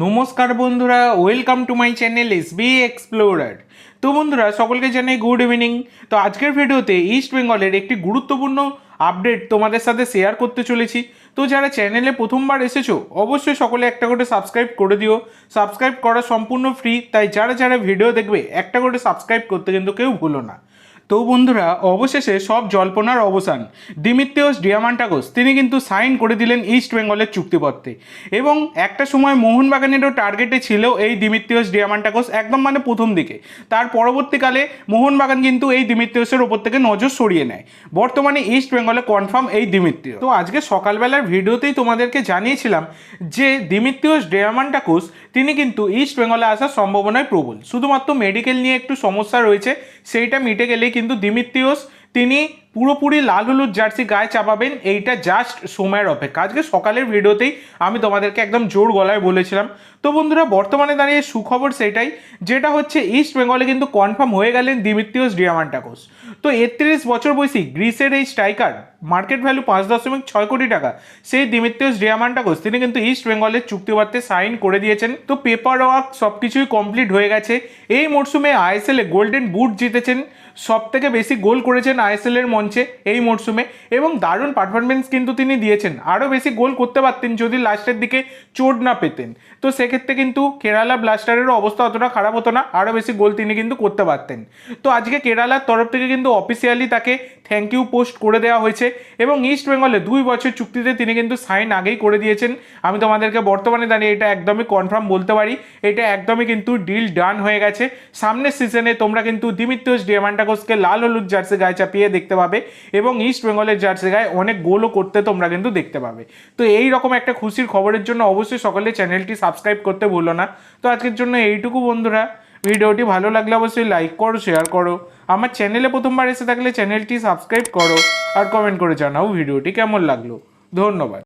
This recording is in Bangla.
নমস্কার বন্ধুরা welcome to my channel S B explorer তো বন্ধুরা, সকলকে জানাই গুড ইভিনিং তো আজকের ভিডিওতে ইস্ট বেঙ্গলের একটি গুরুত্বপূর্ণ আপডেট তোমাদের সাথে শেয়ার করতে চলেছি। তো যারা চ্যানেলে প্রথমবার এসেছ, অবশ্যই সকলে একটা করে সাবস্ক্রাইব করে দিও। সাবস্ক্রাইব করা সম্পূর্ণ ফ্রি তাই যারা যারা ভিডিও দেখবে, একটা করে সাবস্ক্রাইব করতে কিন্তু কেউ ভুলো না। তো বন্ধুরা, অবশেষে সব জল্পনার অবসান। দিমিত্রিয়স ডিয়ামান্টাগোস, তিনি কিন্তু সাইন করে দিলেন ইস্ট বেঙ্গলের চুক্তিপত্রে। এবং একটা সময় মোহনবাগানেরও টার্গেটে ছিল এই দিমিত্রিয়স ডিয়ামান্টাগোস একদম মানে প্রথম দিকে। তার পরবর্তীকালে মোহনবাগান কিন্তু এই দিমিত্রিয়সের ওপর থেকে নজর সরিয়ে নেয়। বর্তমানে ইস্ট বেঙ্গলে কনফার্ম এই দিমিত্রিয় তো আজকে সকালবেলার ভিডিওতেই তোমাদেরকে জানিয়েছিলাম যে দিমিত্রিয়স ডিয়ামান্টাকোস তিনি কিন্তু ইস্ট বেঙ্গলে আসার সম্ভাবনায় প্রবল। শুধুমাত্র মেডিকেল নিয়ে একটু সমস্যা রয়েছে, সেইটা মিটে গেলেই কিন্তু দিমিত্রিয়স তিনি পুরোপুরি লাল হলুদ জার্সি গায়ে চাপাবেন, এইটা জাস্ট সময়ের অপেক্ষা। আজকে সকালের ভিডিওতেই আমি তোমাদেরকে একদম জোর গলায় বলেছিলাম। তো বন্ধুরা, বর্তমানে দাঁড়িয়ে সুখবর সেটাই, যেটা হচ্ছে ইস্ট বেঙ্গলে কিন্তু কনফার্ম হয়ে গেলেন দিমিত্রিয়স ডিয়ামান্টাকোস তো একত্রিশ বছর বয়সী গ্রিসের এই স্ট্রাইকার মার্কেট ভ্যালু পাঁচ দশমিক ছয় কোটি টাকা, সেই দিমিত্রিয়স ডিয়ামান্টাকোস তিনি কিন্তু ইস্ট বেঙ্গলের চুক্তিপত্রে সাইন করে দিয়েছেন। তো পেপার ওয়ার্ক সব কিছুই কমপ্লিট হয়ে গেছে। এই মরশুমে আইএসএলে গোল্ডেন বুট জিতেছেন সব থেকে বেশি গোল করেছেন আইএসএল এর মঞ্চে এই মরশুমে। এবং দারুণ পারফরমেন্স কিন্তু তিনি দিয়েছেন। আরও বেশি গোল করতে পারতেন যদি লাস্টের দিকে চোট না পেতেন। তো সেক্ষেত্রে কিন্তু কেরালা ব্লাস্টারেরও অবস্থা অতটা খারাপ হতো না। আরও বেশি গোল তিনি কিন্তু করতে পারতেন। তো আজকে কেরালার তরফ থেকে কিন্তু অফিসিয়ালি তাকে থ্যাংক ইউ পোস্ট করে দেওয়া হয়েছে। এবং ইস্ট বেঙ্গলে দুই বছর চুক্তিতে তিনি কিন্তু সাইন আগেই করে দিয়েছেন। আমি তোমাদেরকে বর্তমানে দাঁড়িয়ে এটা একদমই কনফার্ম বলতে পারি। এটা একদমই কিন্তু ডিল ডান হয়ে গেছে। সামনের সিজনে তোমরা কিন্তু দিমিত্রিয়স ডিয়ামান্টাকোসকে লাল হলুদ জার্সি গায়ে চাপিয়ে দেখতে পাবে এবং ইস্ট বেঙ্গলের জার্সি গায়ে অনেক গোলও করতে তোমরা কিন্তু দেখতে পাবে। তো এই রকম একটা খুশির খবরের জন্য অবশ্যই সকলে চ্যানেলটি সাবস্ক্রাইব করতে ভুলো না। তো আজকের জন্য এইটুকু বন্ধুরা। ভিডিওটি ভালো লাগলে অবশ্যই লাইক করো শেয়ার করো। আমার চ্যানেলে প্রথমবার এসে থাকলে চ্যানেলটি সাবস্ক্রাইব করো। আর কমেন্ট করে জানাও ভিডিওটি কেমন লাগল। ধন্যবাদ।